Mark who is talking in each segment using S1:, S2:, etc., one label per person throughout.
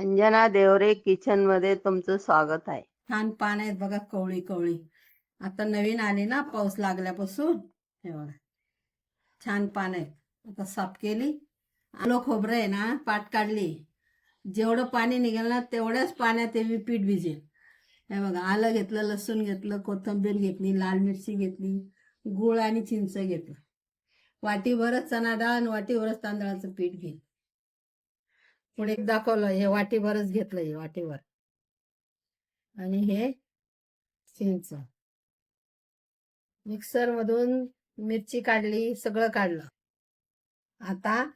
S1: अंजना देवरे किचनमध्ये तुमचं स्वागत आहे.
S2: छान पान आहेत बघा कवळी कवळी. आता नवीन आली ना पाऊस लागल्यापासून. हे बघा. छान पान आहेत. आता साफ केली. आलो खोबरं आहे ना पाट काढली. जेवढं पाणी निघेल ना तेवढ्याच पाण्यात ते पीठ भिजेल. हे बघा आलं घेतलं लसूण घेतलं कोथिंबीर घेतली लाल मिरची घेतली गुळ आणि चिंच घेतलं. वाटीभरच चणा डाळ आणि वाटीभरच तांदळाचं पीठ घेतलं पुढे एक दाखवलं हे वाटीवरच घेतलं हे वाटीवर. आणि हे चिंच. मिक्सर मधून मिरची काढली सगळं काढलं. आता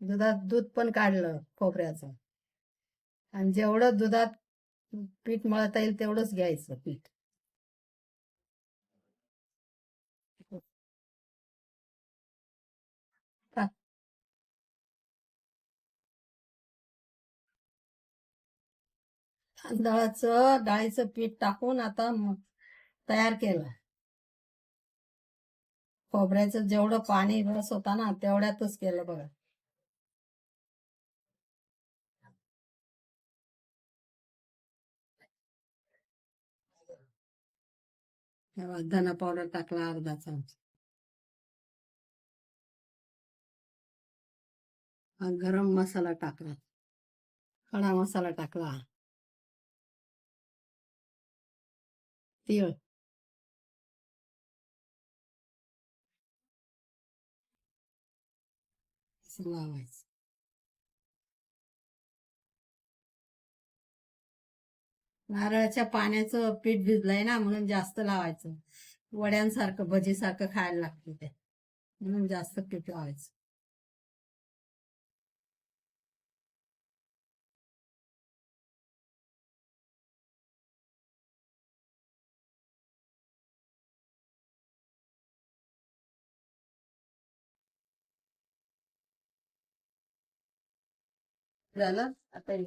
S2: दुधात दूध पण काढलं खोबऱ्याचं. आणि जेवढं दुधात पीठ मळता येईल तेवढंच घ्यायचं पीठ. तांदळाचं डाळीचं पीठ टाकून आता तयार केलं खोबऱ्याचं जेवढं पाणी रस होता ना तेवढ्यातच केलं बघा. धना पावडर टाकला अर्धा चमचा. गरम मसाला टाकला. खडा मसाला टाकला. तीळ असं लावायचं नारळाच्या पाण्याचं पीठ भिजलंय ना म्हणून जास्त लावायचं. वड्यांसारखं भजीसारखं खायला लागते ते. म्हणून जास्त पीठ लावायचं. झालं? आता हे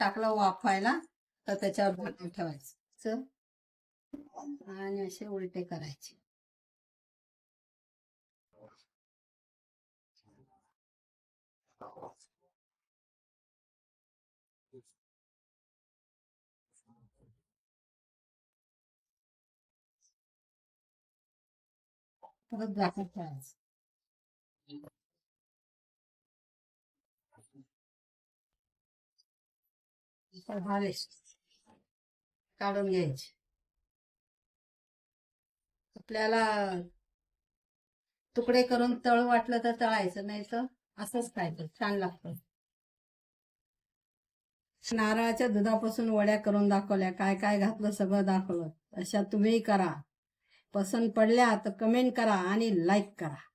S2: टाकलं वाफायला तर त्याच्यावर झाकण ठेवायचं. आणि असे उलटे करायचे. परत झाकण ठेवायचं. तर काढून घ्यायची. आपल्याला तुकडे करून तळ वाटलं तर तळायचं नाही तर असंच खायचं छान लागतं. नारळाच्या दुधापासून वड्या करून दाखवल्या काय काय घातलं सगळं दाखवलं. अशा तुम्ही करा. पसंत पडल्या तर कमेंट करा आणि लाईक करा.